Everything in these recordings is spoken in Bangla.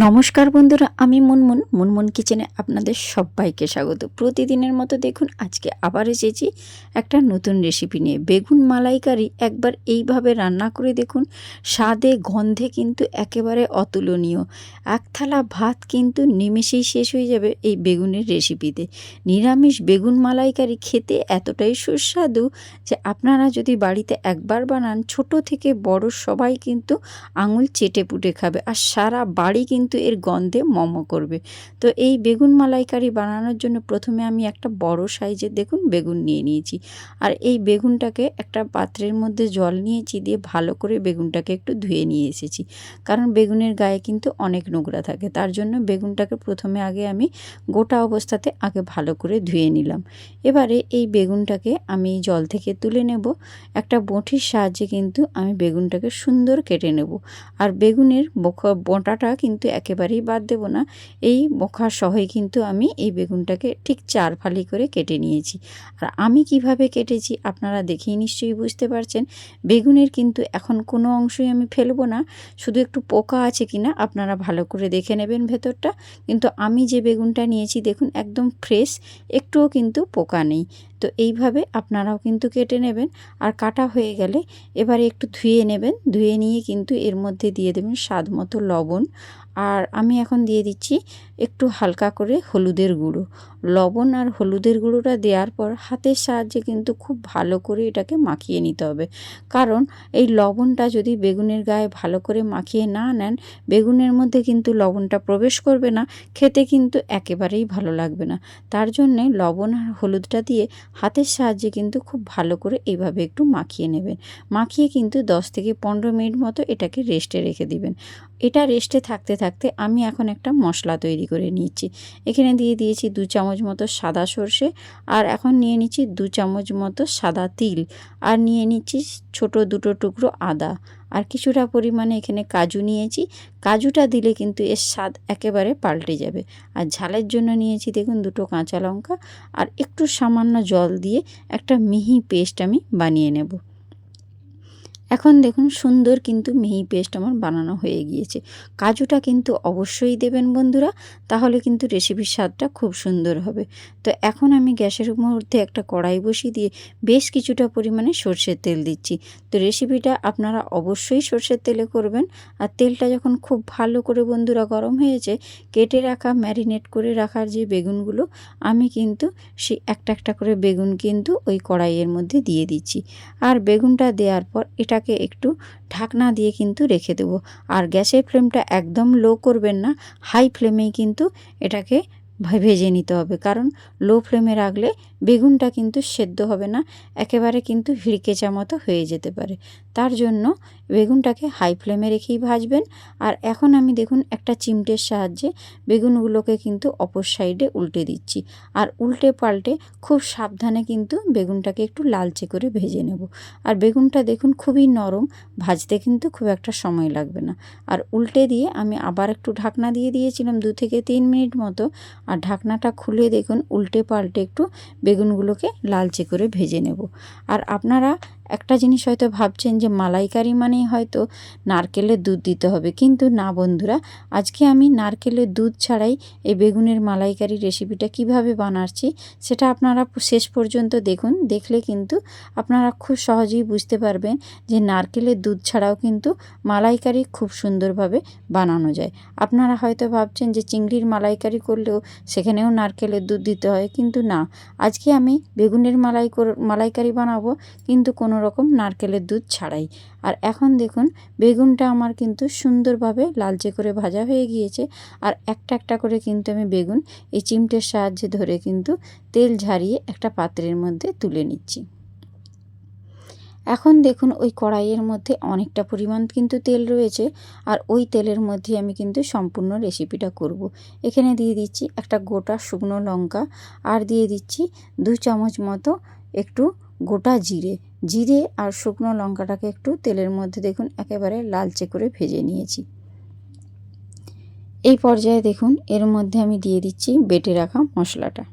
নমস্কার বন্ধুরা, আমি মুনমুন। মুনমুন কিচেনে আপনাদের সবাইকে স্বাগত। প্রতিদিনের মতো দেখুন, আজকে আবার এসেছি একটা নতুন রেসিপি নিয়ে। বেগুন মালাইকারি একবার এইভাবে রান্না করে দেখুন, স্বাদে, গন্ধে কিন্তু একেবারে অতুলনীয়। এক থালা ভাত কিন্তু নিমেষেই শেষ হয়ে যাবে এই বেগুনের রেসিপিতে নিরামিষ বেগুন মালাইকারি খেতে এতটাই সুস্বাদু যে আপনারা যদি বাড়িতে একবার বানান, ছোট থেকে বড় সবাই কিন্তু আঙুল চেটে পুটে খাবে। আর সারা বাড়ি কিন্তু এর গন্ধে মম করবে। তো এই বেগুন মালাইকারি বানানোর জন্য প্রথমে আমি একটা বড় সাইজের, দেখুন, বেগুন নিয়ে নিয়েছি। আর এই বেগুনটাকে একটা পাত্রের মধ্যে জল নিয়েছি দিয়ে ভালো করে বেগুনটাকে একটু ধুয়ে নিয়ে এসেছি। কারণ বেগুনের গায়ে কিন্তু অনেক নোংরা থাকে, তার জন্য বেগুনটাকে প্রথমে আগে আমি গোটা অবস্থাতে আগে ভালো করে ধুয়ে নিলাম। এবারে এই বেগুনটাকে আমি জল থেকে তুলে নেব। একটা বঁটির সাহায্যে কিন্তু আমি বেগুনটাকে সুন্দর কেটে নেব। আর বেগুনের বোকা, বোঁটাটা কিন্তু একেবারেই বাদ দেব না। এই বোখা সহই কিন্তু আমি এই বেগুনটাকে ঠিক চার ফালি করে কেটে নিয়েছি। আর আমি কীভাবে কেটেছি আপনারা দেখেই নিশ্চয়ই বুঝতে পারছেন। বেগুনের কিন্তু এখন কোনো অংশই আমি ফেলব না। শুধু একটু পোকা আছে কি না আপনারা ভালো করে দেখে নেবেন ভেতরটা। কিন্তু আমি যে বেগুনটা নিয়েছি দেখুন একদম ফ্রেশ, একটুও কিন্তু পোকা নেই। তো এইভাবে আপনারাও কিন্তু কেটে নেবেন। আর কাটা হয়ে গেলে এবারে একটু ধুয়ে নেবেন। ধুয়ে নিয়ে কিন্তু এর মধ্যে দিয়ে দেবেন স্বাদ মতো লবণ। আর আমি এখন দিয়ে দিচ্ছি একটু হালকা করে হলুদের গুঁড়ো। লবণ আর হলুদের গুঁড়োটা দেওয়ার পর হাতের সাহায্যে কিন্তু খুব ভালো করে এটাকে মাখিয়ে নিতে হবে। কারণ এই লবণটা যদি বেগুনের গায়ে ভালো করে মাখিয়ে না নেন, বেগুনের মধ্যে কিন্তু লবণটা প্রবেশ করবে না। খেতে কিন্তু একেবারেই ভালো লাগবে না। তার জন্যে লবণ আর হলুদটা দিয়ে হাতের সাহায্যে কিন্তু খুব ভালো করে এইভাবে একটু মাখিয়ে নেবেন। মাখিয়ে কিন্তু দশ থেকে পনেরো মিনিট মতো এটাকে রেস্টে রেখে দিবেন। এটা রেস্টে থাকতে থাকতে আমি এখন একটা মশলা তৈরি করে নিচ্ছি। এখানে দিয়ে দিয়েছি দু চামচ মতো সাদা সর্ষে আর এখন নিয়ে নিচ্ছি দু চামচ মতো সাদা তিল। আর নিয়ে নিচ্ছি ছোট দুটো টুকরো আদা। আর কিছুটা পরিমাণে এখানে কাজু নিয়েছি। কাজুটা দিলে কিন্তু এর স্বাদ একেবারে পাল্টে যাবে। আর ঝালের জন্য নিয়েছি দেখুন দুটো কাঁচা লঙ্কা। আর একটু সামান্য জল দিয়ে একটা মিহি পেস্ট আমি বানিয়ে নেব। এখন দেখুন সুন্দর কিন্তু মিহি পেস্ট আমার বানানো হয়ে গিয়েছে। কাজুটা কিন্তু অবশ্যই দেবেন বন্ধুরা, তাহলে কিন্তু রেসিপির স্বাদটা খুব সুন্দর হবে। তো এখন আমি গ্যাসের মধ্যে একটা কড়াই বসিয়ে দিয়ে বেশ কিছুটা পরিমাণে সর্ষের তেল দিচ্ছি। তো রেসিপিটা আপনারা অবশ্যই সর্ষের তেলে করবেন। আর তেলটা যখন খুব ভালো করে বন্ধুরা গরম হয়েছে, কেটে রাখা, ম্যারিনেট করে রাখার যে বেগুনগুলো, আমি কিন্তু সেই একটা একটা করে বেগুন কিন্তু ওই কড়াইয়ের মধ্যে দিয়ে দিচ্ছি। আর বেগুনটা দেওয়ার পর এটা এটাকে একটু ঢাকনা দিয়ে কিন্তু রেখে দেবো। আর গ্যাসের ফ্লেমটা একদম লো করবেন না হাই ফ্লেমেই কিন্তু এটাকে ভেজে নিতে হবে। কারণ লো ফ্লেমে রাখলে বেগুনটা কিন্তু সেদ্ধ হবে না, একেবারে কিন্তু ভিড়কেচা মতো হয়ে যেতে পারে। তার জন্য বেগুনটাকে হাই ফ্লেমে রেখেই ভাজবেন। আর এখন আমি দেখুন একটা চিমটের সাহায্যে বেগুনগুলোকে কিন্তু অপর সাইডে উল্টে দিচ্ছি। আর উল্টে পাল্টে খুব সাবধানে কিন্তু বেগুনটাকে একটু লালচে করে ভেজে নেব। আর বেগুনটা দেখুন খুবই নরম, ভাজতে কিন্তু খুব একটা সময় লাগবে না। আর উল্টে দিয়ে আমি আবার একটু ঢাকনা দিয়ে দিয়েছিলাম দু থেকে তিন মিনিট মতো। আর ঢাকনাটা খুলে দেখুন উল্টে পাল্টে একটু বেগুনগুলোকে লালচে করে ভেজে নেব। আর আপনারা একটা জিনিস হয়তো ভাবছেন যে মালাইকারি মানেই হয়তো নারকেলের দুধ দিতে হবে। কিন্তু না বন্ধুরা, আজকে আমি নারকেলের দুধ ছাড়াই এই বেগুনের মালাইকারি রেসিপিটা কীভাবে বানাচ্ছি সেটা আপনারা শেষ পর্যন্ত দেখুন। দেখলে কিন্তু আপনারা খুব সহজেই বুঝতে পারবেন যে নারকেলের দুধ ছাড়াও কিন্তু মালাইকারি খুব সুন্দরভাবে বানানো যায়। আপনারা হয়তো ভাবছেন যে চিংড়ির মালাইকারি করলেও সেখানেও নারকেলের দুধ দিতে হয়, কিন্তু না। আজকে আমি বেগুনের মালাই মালাইকারি বানাবো, কিন্তু কোনো রকম নারকেলের দুধ ছাড়াই। আর এখন দেখুন, বেগুনটা আমার কিন্তু সুন্দরভাবে লালচে করে ভাজা হয়ে গিয়েছে। আর একটা একটা করে কিন্তু আমি বেগুন এই চিমটের সাহায্যে ধরে কিন্তু তেল ঝারিয়ে একটা পাত্রের মধ্যে তুলে নিচ্ছি। এখন দেখুন, ওই কড়াইয়ের মধ্যে অনেকটা পরিমাণ কিন্তু তেল রয়েছে। আর ওই তেলের মধ্যে আমি কিন্তু সম্পূর্ণ রেসিপিটা করব। এখানে দিয়ে দিচ্ছি একটা গোটা শুকনো লঙ্কা। আর দিয়ে দিচ্ছি দু চামচ মতো একটু গোটা জিরে। জিরে আর শুকনো লঙ্কাটাকে একটু তেলের মধ্যে দেখুন, একেবারে লালচে করে ভেজে নিয়েছি। এই পর্যায়ে দেখুন, এর মধ্যে আমি দিয়ে দিচ্ছি বেটে রাখা মশলাটা।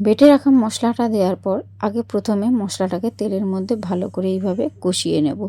বেটে রাখা মশলাটা দেওয়ার পর আগে প্রথমে মশলাটাকে তেলের মধ্যে ভালো করে এইভাবে কষিয়ে নেব।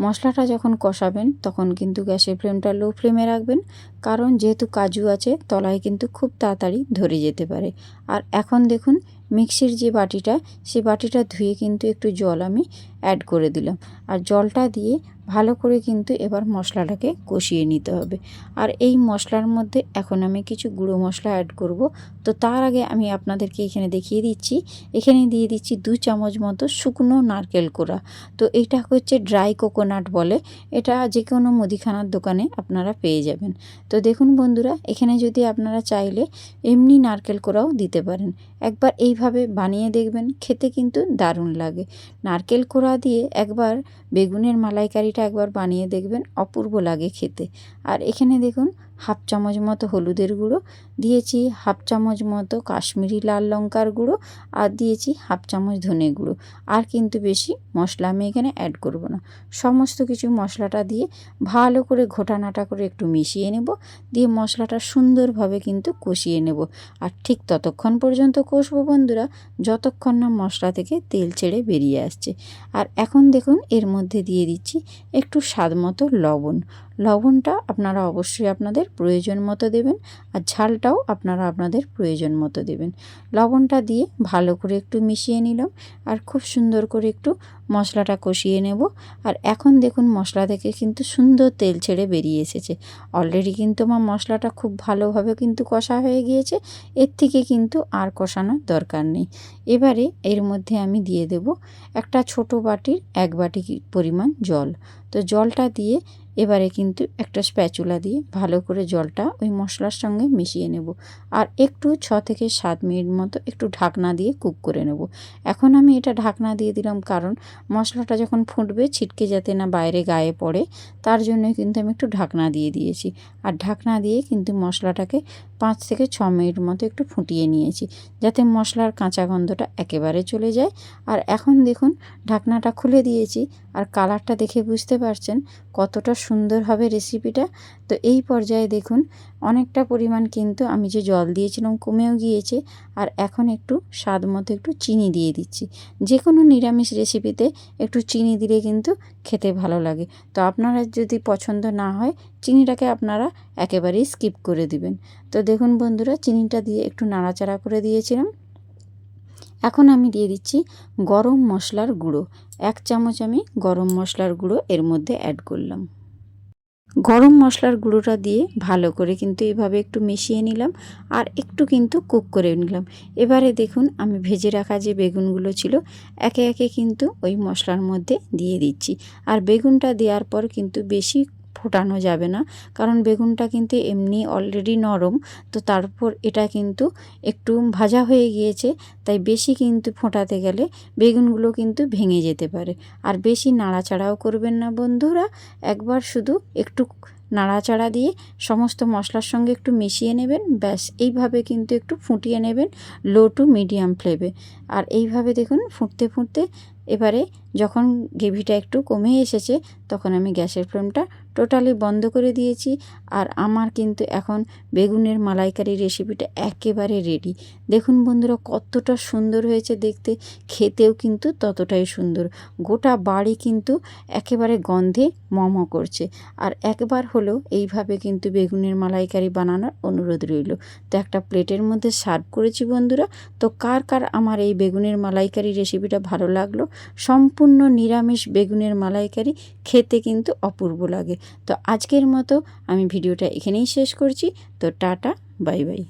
মশলাটা যখন কষাবেন, তখন কিন্তু গ্যাসের ফ্লেমটা লো ফ্লেমে রাখবেন, কারণ যেহেতু কাজু আছে, তলায় কিন্তু খুব তাড়াতাড়ি ধরে যেতে পারে। আর এখন দেখুন মিক্সির যে বাটিটা, সেই বাটিটা ধুয়ে কিন্তু একটু জল আমি অ্যাড করে দিলাম। আর জলটা দিয়ে ভালো করে কিন্তু এবার মশলাটাকে কষিয়ে নিতে হবে। আর এই মশলার মধ্যে এখন আমি কিছু গুঁড়ো মশলা অ্যাড করব। তো তার আগে আমি আপনাদেরকে এখানে দেখিয়ে দিচ্ছি। এখানে দিয়ে দিচ্ছি দু চামচ মতো শুকনো নারকেল কোড়া। তো এটা হচ্ছে ড্রাই কোকোনাট বলে। এটা যে কোনো মুদিখানার দোকানে আপনারা পেয়ে যাবেন। তো দেখুন বন্ধুরা, এখানে যদি আপনারা চাইলে এমনি নারকেল কোড়াও দিতে পারেন। একবার এইভাবে বানিয়ে দেখবেন, খেতে কিন্তু দারুণ লাগে। নারকেল কোড়া দিয়ে একবার বেগুনের মালাইকারিটা একবার বানিয়ে দেখবেন, অপূর্ব লাগে খেতে। আর এখানে দেখুন হাফ চামচ মতো হলুদের গুঁড়ো, দিয়েছি হাফ চামচ মতো কাশ্মীরি লাল লঙ্কার গুঁড়ো আর দিয়েছি হাফ চামচ ধনে গুঁড়ো। আর কিন্তু বেশি মশলা আমি এখানে অ্যাড করব না। সমস্ত কিছু মশলাটা দিয়ে ভালো করে ঘোটানাটা করে একটু মিশিয়ে নেব। দিয়ে মশলাটা সুন্দরভাবে কিন্তু কষিয়ে নেব। আর ঠিক ততক্ষণ পর্যন্ত কষবো বন্ধুরা, যতক্ষণ না মশলা থেকে তেল ছেড়ে বেরিয়ে আসছে। আর এখন দেখুন এর মধ্যে দিয়ে দিচ্ছি একটু স্বাদ মতো লবণ। লবণটা আপনারা অবশ্যই আপনাদের প্রয়োজন মতো দেবেন আর ঝালটাও আপনারা আপনাদের প্রয়োজন মতো দেবেন। লবণটা দিয়ে ভালো করে একটু মিশিয়ে নিলাম আর খুব সুন্দর করে একটু মশলাটা কষিয়ে নেব। আর এখন দেখুন মশলা থেকে কিন্তু সুন্দর তেল ছেড়ে বেরিয়ে এসেছে। অলরেডি কিন্তু আমার মশলাটা খুব ভালোভাবে কিন্তু কষা হয়ে গিয়েছে। এর থেকে কিন্তু আর কষানোর দরকার নেই। এবারে এর মধ্যে আমি দিয়ে দেব একটা ছোট বাটির এক বাটি পরিমাণ জল। তো জলটা দিয়ে এবারে কিন্তু একটা স্প্যাচুলা দিয়ে ভালো করে জলটা ওই মশলার সঙ্গে মিশিয়ে নেব। আর একটু ছ থেকে সাত মিনিট মতো একটু ঢাকনা দিয়ে কুক করে নেব। এখন আমি এটা ঢাকনা দিয়ে দিলাম কারণ মশলাটা যখন ফুটবে ছিটকে যাতে না বাইরে গায়ে পড়ে, তার জন্য কিন্তু আমি একটু ঢাকনা দিয়ে দিয়েছি। আর ঢাকনা দিয়ে কিন্তু মশলাটাকে পাঁচ থেকে ছ মিনিট মতো একটু ফুটিয়ে নিয়েছি যাতে মশলার কাঁচা গন্ধটা একেবারে চলে যায়। আর এখন দেখুন, ঢাকনাটা খুলে দিয়েছি। আর কালারটা দেখে বুঝতে পারছেন কতটা সুন্দর হবে রেসিপিটা তো এই পর্যায়ে দেখুন, অনেকটা পরিমাণ কিন্তু আমি যে জল দিয়েছিলাম কমেও গিয়েছে আর এখন একটু স্বাদ মতো একটু চিনি দিয়ে দিচ্ছি। যে কোনো নিরামিষ রেসিপিতে একটু চিনি দিলে কিন্তু খেতে ভালো লাগে। তো আপনারা যদি পছন্দ না হয়, চিনিটাকে আপনারা একেবারেই স্কিপ করে দিবেন। তো দেখুন বন্ধুরা, চিনিটা দিয়ে একটু নাড়াচাড়া করে দিয়েছিলাম। এখন আমি দিয়ে দিচ্ছি গরম মশলার গুঁড়ো। এক চামচ আমি গরম মশলার গুঁড়ো এর মধ্যে অ্যাড করলাম। গরম মশলার গুঁড়োটা দিয়ে ভালো করে কিন্তু এভাবে একটু মিশিয়ে নিলাম আর একটু কিন্তু কুক করে নিলাম। এবারে দেখুন আমি ভেজে রাখা যে বেগুনগুলো ছিল, একে একে কিন্তু ওই মশলার মধ্যে দিয়ে দিচ্ছি। আর বেগুনটা দেওয়ার পর কিন্তু বেশি ফোটানো যাবে না। কারণ বেগুনটা কিন্তু এমনি অলরেডি নরম, তো তারপর এটা কিন্তু একটু ভাজা হয়ে গিয়েছে, তাই বেশি কিন্তু ফোটাতে গেলে বেগুনগুলো কিন্তু ভেঙে যেতে পারে। আর বেশি নাড়াচাড়াও করবেন না বন্ধুরা, একবার শুধু একটু নাড়াচাড়া দিয়ে সমস্ত মশলার সঙ্গে একটু মিশিয়ে নেবেন, ব্যাস, এইভাবে কিন্তু একটু ফুটিয়ে নেবেন লো টু মিডিয়াম ফ্লেমে আর এইভাবে দেখুন ফুটতে ফুটতে, এবারে যখন গ্রেভিটা একটু কমে এসেছে, তখন আমি গ্যাসের ফ্লেমটা টোটালি বন্ধ করে দিয়েছি। আর আমার কিন্তু এখন বেগুনের মালাইকারি রেসিপিটা একেবারে রেডি দেখুন বন্ধুরা, কতটা সুন্দর হয়েছে দেখতে। খেতেও কিন্তু ততটাই সুন্দর। গোটা বাড়ি কিন্তু একেবারে গন্ধে মম করছে। আর একবার হলেও এইভাবে কিন্তু বেগুনের মালাইকারি বানানোর অনুরোধ রইল। তো একটা প্লেটের মধ্যে সার্ভ করেছি বন্ধুরা। তো কার কার আমার এই বেগুনের মালাইকারি রেসিপিটা ভালো লাগল? সম্পূর্ণ নিরামিষ বেগুনের মালাইকারি খেতে কিন্তু অপূর্ব লাগে। তো আজকের মতো আমি ভিডিওটা এখানেই শেষ করছি। তো টাটা বাই বাই।